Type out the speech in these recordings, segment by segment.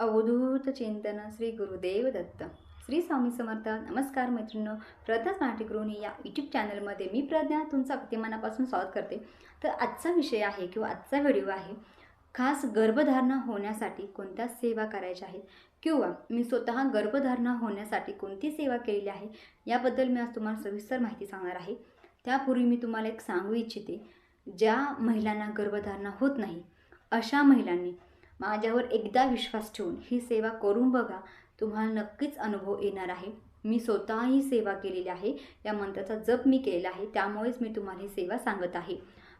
अवधूत चिंतन श्री गुरुदेव दत्त श्री स्वामी समर्थ नमस्कार मैत्रिणी प्रज्ञा स्मार्ट गृहिणी या यूट्यूब चॅनलमध्ये मी प्रज्ञा तुमचं अगदी स्वागत करते. तर आजचा विषय आहे किंवा आजचा व्हिडिओ आहे खास गर्भधारणा होण्यासाठी कोणत्या सेवा करायच्या आहेत? किंवा मी स्वतः गर्भधारणा होण्यासाठी कोणती सेवा केलेली आहे? याबद्दल मी आज तुम्हाला सविस्तर माहिती सांगणार आहे. त्यापूर्वी मी तुम्हाला एक सांगू इच्छिते ज्या महिलांना गर्भधारणा होत नाही अशा महिलांनी माझ्यावर एकदा विश्वास ठेवून ही सेवा करून बघा तुम्हाला नक्कीच अनुभव येणार आहे. मी स्वतः ही सेवा केलेली आहे या मंत्राचा जप मी केलेला आहे त्यामुळेच मी तुम्हाला ही सेवा सांगत आहे.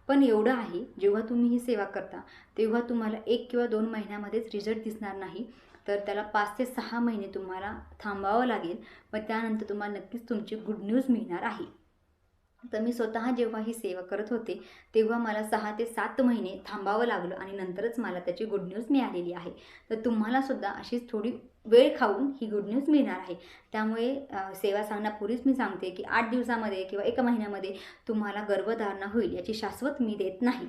पण एवढं आहे जेव्हा तुम्ही ही सेवा करता तेव्हा तुम्हाला एक किंवा दोन महिन्यामध्येच रिझल्ट दिसणार नाही. तर त्याला पाच ते सहा महिने तुम्हाला थांबावं लागेल व त्यानंतर तुम्हाला नक्कीच तुमची गुड न्यूज मिळणार आहे. तर मी स्वतः जेव्हा ही सेवा करत होते तेव्हा मला सहा ते सात महिने थांबावं लागलं आणि नंतरच मला त्याची गुड न्यूज मिळालेली आहे. तर तुम्हालासुद्धा अशीच थोडी वेळ खाऊन ही गुड न्यूज मिळणार आहे. त्यामुळे सेवा सांगण्यापूर्वीच मी सांगते की आठ दिवसामध्ये किंवा एका महिन्यामध्ये तुम्हाला गर्भधारणा होईल याची शाश्वत मी देत नाही.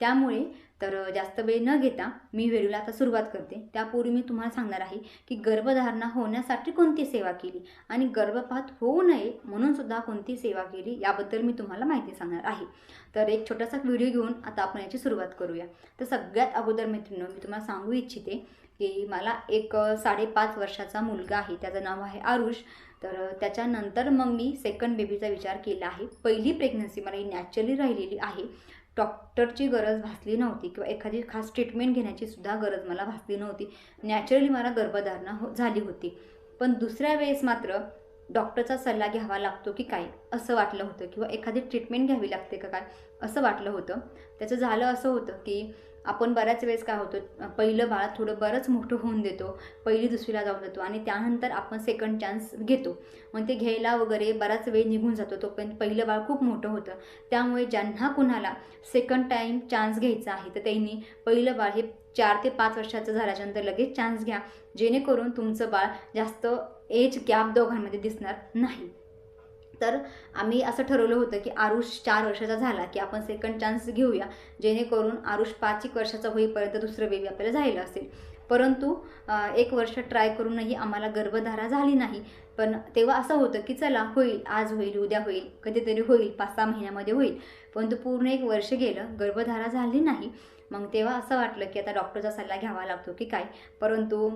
त्यामुळे तर जास्त वेळ न घेता मी व्हिडिओला आता सुरुवात करते. त्यापूर्वी मी तुम्हाला सांगणार आहे की गर्भधारणा होण्यासाठी कोणती सेवा केली आणि गर्भपात होऊ नये म्हणून सुद्धा कोणती सेवा केली याबद्दल मी तुम्हाला माहिती सांगणार आहे. तर एक छोटासा व्हिडिओ घेऊन आता आपण याची सुरुवात करूया. तर सगळ्यात अगोदर मित्रांनो मी तुम्हाला सांगू इच्छिते की मला एक साडेपाच वर्षाचा मुलगा आहे. त्याचं नाव आहे आरुष. तर त्याच्यानंतर मग मी सेकंड बेबीचा विचार केला आहे. पहिली प्रेग्नन्सी मला ही नॅचरली राहिलेली आहे. डॉक्टरची गरज भासली नव्हती किंवा एखादी खास ट्रीटमेंट घेण्याची सुद्धा गरज मला भासली नव्हती. नॅचरली मला गर्भधारणा हो झाली होती. पण दुसऱ्या वेळेस मात्र डॉक्टरचा सल्ला घ्यावा लागतो की काय? असं वाटलं होतं. किंवा एखादी ट्रीटमेंट घ्यावी लागते का काय? असं वाटलं होतं. त्याचं झालं असं होतं की आपण बऱ्याच वेळेस काय होतो पहिलं बाळ थोडं बरंच मोठं होऊन देतो पहिली दुसरीला जाऊन देतो आणि त्यानंतर आपण सेकंड चान्स घेतो. मग ते घ्यायला वगैरे बराच वेळ निघून जातो तोपर्यंत पहिलं बाळ खूप मोठं होतं. त्यामुळे ज्यांना कुणाला सेकंड टाईम चान्स घ्यायचा आहे तर त्यांनी पहिलं बाळ हे चार ते पाच वर्षाचं झाल्याच्यानंतर लगेच चान्स घ्या. जेणेकरून तुमचं बाळ जास्त एज गॅप दोघांमध्ये दिसणार नाही. तर आम्ही असं ठरवलं होतं की आरुष चार वर्षाचा झाला की आपण सेकंड चान्स घेऊया जेणेकरून आरुष पाच एक वर्षाचा होईपर्यंत दुसरं बेबी आपल्याला झालेलं असेल. परंतु एक वर्ष ट्राय करूनही आम्हाला गर्भधारा झाली नाही. पण तेव्हा असं होतं की चला होईल आज होईल उद्या होईल कधीतरी होईल पाच सहा महिन्यामध्ये होईल. परंतु पूर्ण एक वर्ष गेलं गर्भधारा झाली नाही. मग तेव्हा असं वाटलं की आता डॉक्टरचा सल्ला घ्यावा लागतो की काय? परंतु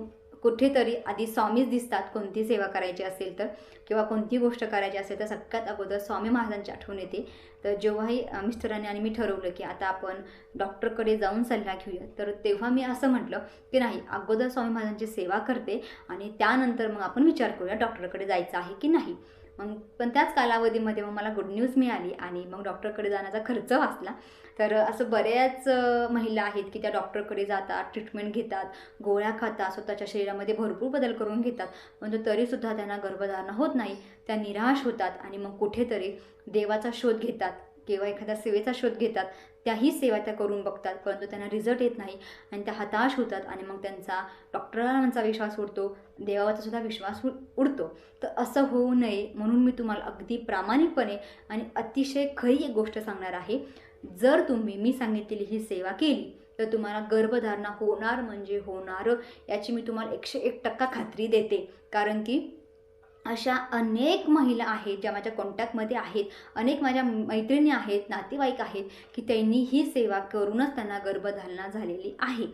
कुठेतरी आधी स्वामीच दिसतात कोणती सेवा करायची असेल तर किंवा कोणती गोष्ट करायची असेल तर सगळ्यात अगोदर स्वामी महाराजांची आठवण येते. तर जेव्हाही मिस्टरांनी आणि मी ठरवलं की आता आपण डॉक्टरकडे जाऊन सल्ला घेऊया तर तेव्हा मी असं म्हटलं की नाही अगोदर स्वामी महाराजांची सेवा करते आणि त्यानंतर मग आपण विचार करूया डॉक्टरकडे जायचं आहे की नाही. मग पण त्याच कालावधीमध्ये मग मला गुड न्यूज मिळाली आणि मग डॉक्टरकडे जाण्याचा खर्च वाचला. तर असं बऱ्याच महिला आहेत की त्या डॉक्टरकडे जातात ट्रीटमेंट घेतात गोळ्या खातात स्वतःच्या शरीरामध्ये भरपूर बदल करून घेतात. म्हणजे तरीसुद्धा त्यांना गर्भधारणा होत नाही. त्या निराश होतात आणि मग कुठेतरी देवाचा शोध घेतात किंवा एखाद्या सेवेचा शोध घेतात. त्याही सेवा त्या करून बघतात परंतु त्यांना रिझल्ट येत नाही आणि त्या हताश होतात आणि मग त्यांचा डॉक्टरांचा विश्वास उडतो देवावरचा सुद्धा विश्वास उडतो. तर असं होऊ नये म्हणून मी तुम्हाला अगदी प्रामाणिकपणे आणि अतिशय खरी एक गोष्ट सांगणार आहे. जर तुम्ही मी सांगितलेली ही सेवा केली तर तुम्हाला गर्भधारणा होणार म्हणजे होणार याची मी तुम्हाला एकशे एक टक्का खात्री देते. कारण की अशा अनेक महिला आहेत ज्या माझ्या कॉन्टॅक्टमध्ये आहेत. अनेक माझ्या मैत्रिणी आहेत नातेवाईक आहेत की त्यांनी ही सेवा करूनच त्यांना गर्भधारणा झालेली आहे.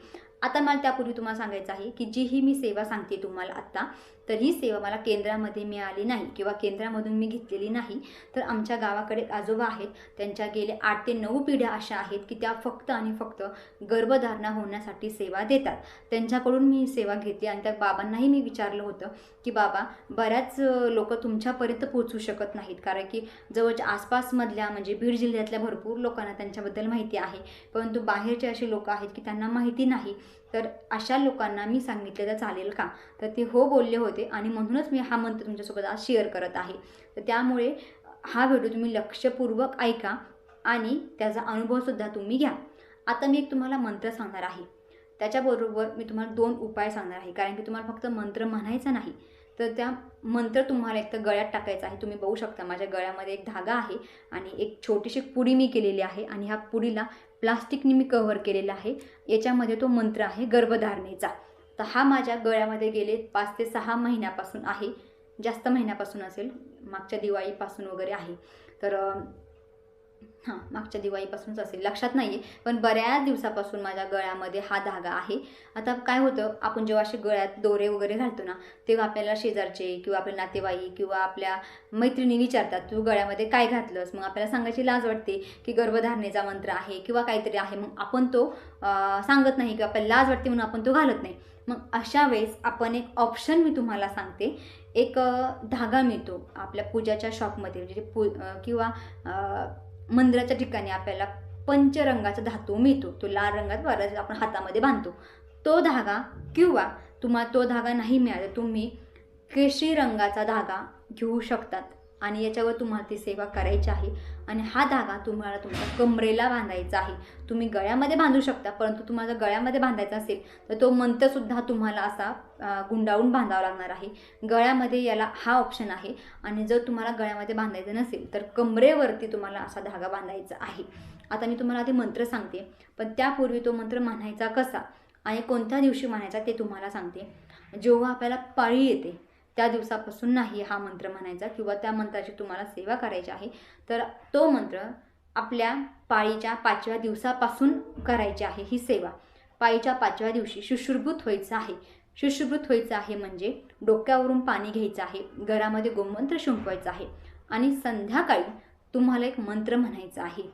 आता मला त्यापूर्वी तुम्हाला सांगायचं आहे की जी ही मी सेवा सांगते तुम्हाला आत्ता तर ही सेवा मला केंद्रामध्ये मिळाली नाही किंवा केंद्रामधून मी घेतलेली नाही. तर आमच्या गावाकडे आजोबा आहेत त्यांच्या गेले आठ ते नऊ पिढ्या अशा आहेत की त्या फक्त आणि फक्त गर्भधारणा होण्यासाठी सेवा देतात. त्यांच्याकडून मी सेवा घेतली आणि त्या बाबांनाही मी विचारलं होतं की बाबा बऱ्याच लोक तुमच्यापर्यंत पोहोचू शकत नाहीत. कारण की जवळच्या आसपासमधल्या म्हणजे बीड जिल्ह्यातल्या भरपूर लोकांना त्यांच्याबद्दल माहिती आहे. परंतु बाहेरचे असे लोक आहेत की त्यांना माहिती नाही. तर अशा लोकांना मी सांगितलं तर चालेल का? तर ते हो बोलले होते आणि म्हणूनच मी हा मंत्र तुमच्यासोबत आज शेअर करत आहे. तर त्यामुळे हा व्हिडिओ तुम्ही लक्षपूर्वक ऐका आणि त्याचा अनुभवसुद्धा तुम्ही घ्या. आता मी एक तुम्हाला मंत्र सांगणार आहे. त्याच्याबरोबर मी तुम्हाला दोन उपाय सांगणार आहे. कारण की तुम्हाला फक्त मंत्र म्हणायचा नाही. तर त्या मंत्र तुम्हाला एक तर गळ्यात टाकायचा आहे. तुम्ही बघू शकता माझ्या गळ्यामध्ये एक धागा आहे आणि एक छोटीशी पुडी मी केलेली आहे आणि ह्या पुडीला प्लास्टिकने मी कव्हर केलेलं आहे. याच्यामध्ये तो मंत्र आहे गर्भधारणेचा. तर हा माझ्या गळ्यामध्ये गेले पाच ते सहा महिन्यापासून आहे. जास्त महिन्यापासून असेल मागच्या दिवाळीपासून वगैरे आहे. तर हां मागच्या दिवाळीपासूनच असेल. लक्षात नाही आहे पण बऱ्याच दिवसापासून माझ्या गळ्यामध्ये हा धागा आहे. आता काय होतं आपण जेव्हा असे गळ्यात दोरे वगैरे घालतो ना तेव्हा आपल्याला शेजारचे किंवा आपले नातेवाईक किंवा आपल्या मैत्रिणी विचारतात तू गळ्यामध्ये काय घातलंस? मग आपल्याला सांगायची लाज वाटते की गर्भधारणेचा मंत्र आहे किंवा काहीतरी आहे. मग आपण तो सांगत नाही किंवा आपल्याला लाज वाटते म्हणून आपण तो घालत नाही. मग अशा वेळेस आपण एक ऑप्शन मी तुम्हाला सांगते. एक धागा मिळतो आपल्या पूजाच्या शॉपमध्ये म्हणजे पू किंवा मंदिराच्या ठिकाणी आपल्याला पंचरंगाचा धातू मिळतो. तो लाल रंगात बराच आपण हातामध्ये बांधतो. तो धागा किंवा तुम्हाला तो धागा नाही मिळाला तुम्ही केशरी रंगाचा धागा घेऊ शकतात. आणि याच्यावर तुम्हाला ती सेवा करायची आहे. आणि हा धागा तुम्हाला तुमच्या कमरेला बांधायचा आहे. तुम्ही गळ्यामध्ये बांधू शकता परंतु तुम्हाला जर गळ्यामध्ये बांधायचा असेल तर तो मंत्रसुद्धा तुम्हाला असा गुंडाळून बांधावा लागणार आहे. गळ्यामध्ये याला हा ऑप्शन आहे. आणि जर तुम्हाला गळ्यामध्ये बांधायचं नसेल तर कमरेवरती तुम्हाला असा धागा बांधायचा आहे. आता मी तुम्हाला आधी मंत्र सांगते पण त्यापूर्वी तो मंत्र म्हणायचा कसा आणि कोणत्या दिवशी म्हणायचा ते तुम्हाला सांगते. जेव्हा आपल्याला पाळी येते त्या दिवसापासून नाही हा मंत्र म्हणायचा किंवा त्या मंत्राची तुम्हाला सेवा करायची आहे तर तो मंत्र आपल्या पाळीच्या पाचव्या दिवसापासून करायची आहे ही सेवा. पाळीच्या पाचव्या दिवशी शुश्रुभूत व्हायचं आहे. शुश्रुभूत व्हायचं आहे म्हणजे डोक्यावरून पाणी घ्यायचं आहे घरामध्ये गोमंत्र शिंपवायचा आहे आणि संध्याकाळी तुम्हाला एक मंत्र म्हणायचा आहे.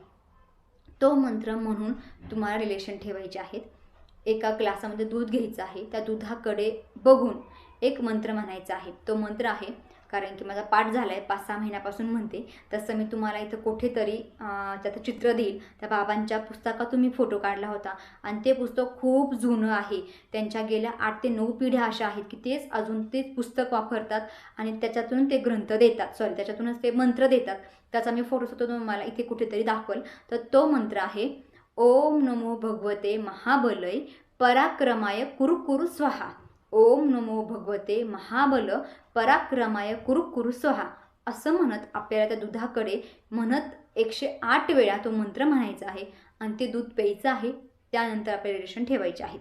तो मंत्र म्हणून तुम्हाला रिलेशन ठेवायचे आहेत. एका ग्लासामध्ये दूध घ्यायचं आहे त्या दुधाकडे बघून एक मंत्र म्हणायचा आहे. तो मंत्र आहे कारण की माझा पाठ झाला आहे पाच सहा महिन्यापासून म्हणते. तसं मी तुम्हाला इथं कुठेतरी त्याचं चित्र देईल त्या बाबांच्या पुस्तकातून मी फोटो काढला होता. आणि ते पुस्तक खूप जुनं आहे. त्यांच्या गेल्या आठ ते नऊ पिढ्या अशा आहेत की तेच अजून तेच पुस्तक वापरतात आणि त्याच्यातून ते ग्रंथ देतात. सॉरी त्याच्यातूनच ते मंत्र देतात. त्याचा मी फोटो सुद्धा तुम्हाला इथे कुठेतरी दाखवल. तर तो मंत्र आहे ओम नमो भगवते महाबलय पराक्रमाय कुरुकुरु स्वाहा. ओम नमो भगवते महाबल पराक्रमाय कुरु कुरु असं म्हणत आपल्याला त्या दुधाकडे म्हणत एकशे आठ वेळा तो मंत्र म्हणायचा आहे. आणि ते दूध प्यायचं आहे त्यानंतर आपल्याला रिलेशन ठेवायचे आहेत.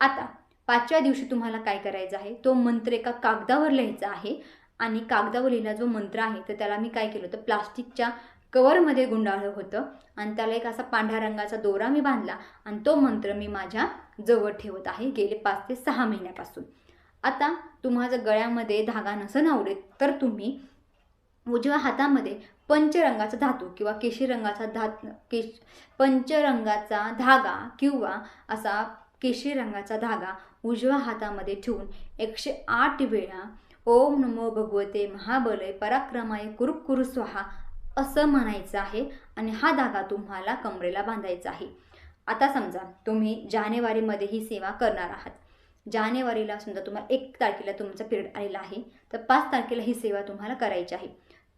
आता पाचव्या दिवशी तुम्हाला काय करायचं आहे? तो मंत्र एका कागदावर लिहायचा आहे. आणि कागदावर लिहिला जो मंत्र आहे तर त्याला मी काय केलं होतं? प्लास्टिकच्या कवरमध्ये गुंडाळलं होतं. आणि त्याला एक असा पांढऱ्या रंगाचा दोरा मी बांधला आणि तो मंत्र मी माझ्या जवळ ठेवत आहे गेले पाच ते सहा महिन्यापासून. आता तुम्हाला जर गळ्यामध्ये धागा नसन आवडेल तर तुम्ही उजव्या हातामध्ये पंचरंगाचा धातू किंवा केशी रंगाचा धात केश पंचरंगाचा धागा किंवा असा केशी रंगाचा धागा उजव्या हातामध्ये ठेवून एकशे आठ वेळा ओम नमो भगवते महाबलय पराक्रमाय कुरुकुरु कुरु स्वाहा असं म्हणायचं आहे आणि हा धागा तुम्हाला कमरेला बांधायचा आहे. आता समजा तुम्ही जानेवारीमध्ये ही सेवा करणार आहात. जानेवारीला समजा तुम्हाला एक तारखेला तुमचा पिरियड आलेला आहे तर पाच तारखेला ही सेवा तुम्हाला करायची आहे.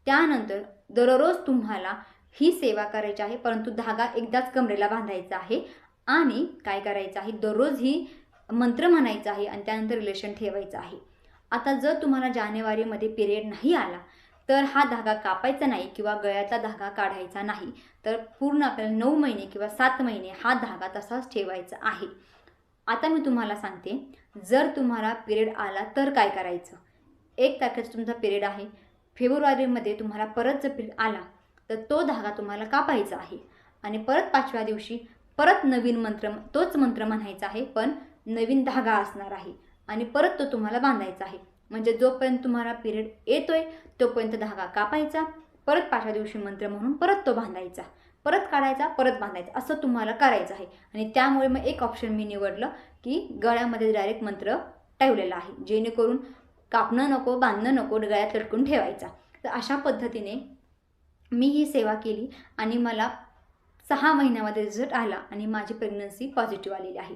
त्यानंतर दररोज तुम्हाला ही सेवा करायची आहे परंतु धागा एकदाच कमरेला बांधायचा आहे आणि काय करायचं आहे? दररोज ही मंत्र म्हणायचा आहे आणि त्यानंतर रिलेशन ठेवायचं आहे. आता जर तुम्हाला जानेवारीमध्ये पिरियड नाही आला तर हा धागा कापायचा नाही किंवा गळ्यातला धागा काढायचा नाही तर पूर्ण आपल्याला नऊ महिने किंवा सात महिने हा धागा तसाच ठेवायचा आहे. आता मी तुम्हाला सांगते जर तुम्हाला पिरियड आला तर काय करायचं? एक तारखेचा तुमचा पिरियड आहे फेब्रुवारीमध्ये तुम्हाला परत जर पिरियड आला तर तो धागा तुम्हाला कापायचा आहे. आणि परत पाचव्या दिवशी परत नवीन मंत्र तोच मंत्र म्हणायचा आहे पण नवीन धागा असणार आहे आणि परत तो तुम्हाला बांधायचा आहे. म्हणजे जोपर्यंत तुम्हाला पिरियड येतोय तोपर्यंत धागा कापायचा परत पाचव्या दिवशी मंत्र म्हणून परत तो बांधायचा. परत काढायचा परत बांधायचा असं तुम्हाला करायचं आहे. आणि त्यामुळे मग एक ऑप्शन मी निवडलं की गळ्यामध्ये डायरेक्ट मंत्र ठेवलेला आहे. जेणेकरून कापणं नको बांधणं नको गळ्यात लटकून ठेवायचा. तर अशा पद्धतीने मी ही सेवा केली आणि मला सहा महिन्यामध्ये रिझल्ट आला आणि माझी प्रेग्नन्सी पॉझिटिव्ह आलेली आहे.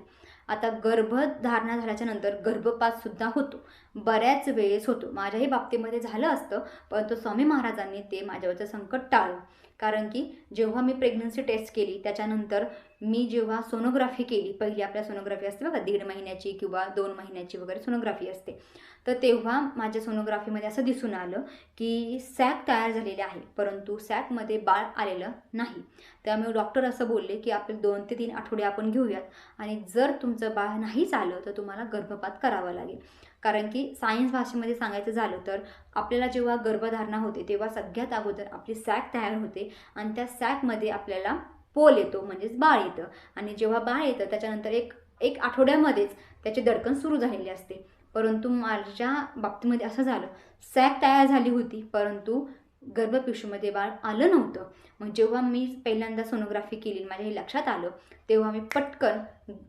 आता गर्भधारणा झाल्याच्यानंतर गर्भपातसुद्धा होतो. बऱ्याच वेळेस होतो. माझ्याही बाबतीमध्ये झालं असतं परंतु स्वामी महाराजांनी ते माझ्यावरचं संकट टाळलं. कारण की जेव्हा मी प्रेग्नन्सी टेस्ट केली त्याच्यानंतर मी जेव्हा सोनोग्राफी केली पहिली आपल्या सोनोग्राफी असते बघा दीड महिन्याची किंवा दोन महिन्याची वगैरे सोनोग्राफी असते. तर तेव्हा माझ्या सोनोग्राफीमध्ये असं दिसून आलं की सॅक तयार झालेले आहे परंतु सॅकमध्ये बाळ आलेलं नाही. त्यामुळे डॉक्टर असं बोलले की आपले दोन ते तीन आठवडे आपण घेऊयात आणि जर तुमचं बाळ नाहीच आलं तर तुम्हाला गर्भपात करावा लागेल. कारण की सायन्स भाषेमध्ये सांगायचं झालं तर आपल्याला जेव्हा गर्भधारणा होते तेव्हा सगळ्यात अगोदर आपली सॅक तयार होते आणि त्या सॅकमध्ये आपल्याला पोल येतो म्हणजेच बाळ येतं. आणि जेव्हा बाळ येतं त्याच्यानंतर एक एक आठवड्यामध्येच त्याचे दडकण सुरू झालेले असते. परंतु माझ्या बाबतीमध्ये असं झालं. सॅक तयार झाली होती परंतु गर्भपिशूमध्ये बाळ आलं नव्हतं. मग जेव्हा मी पहिल्यांदा सोनोग्राफी केली माझ्या हे लक्षात आलं तेव्हा मी पटकन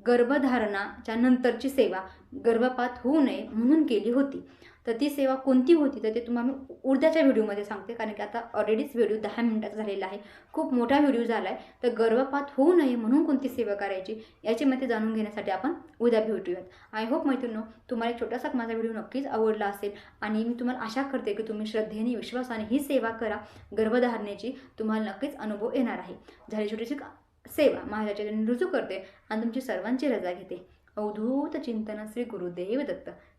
गर्भधारणाच्या नंतरची सेवा गर्भपात होऊ नये म्हणून केली होती. तर ती सेवा कोणती होती? तर ते तुम्हाला मी उद्याच्या व्हिडिओमध्ये सांगते कारण की आता ऑलरेडीच व्हिडिओ दहा मिनिटाचा झालेला आहे. खूप मोठा व्हिडिओ झाला आहे तर गर्भपात होऊ नये म्हणून कोणती सेवा करायची याची माहिती जाणून घेण्यासाठी आपण उद्या भेटूयात. आय होप मैत्रिणो तुम्हाला एक छोटासा माझा व्हिडिओ नक्कीच आवडला असेल आणि मी तुम्हाला आशा करते की तुम्ही श्रद्धेने विश्वासाने ही सेवा करा. गर्भधारणेची तुम्हाला नक्कीच अनुभव येणार आहे. झाली छोटीशी सेवा. माझ्या रुजू करते आणि तुमची सर्वांची रजा घेते. अवधूत चिंतन श्री गुरुदेव दत्त.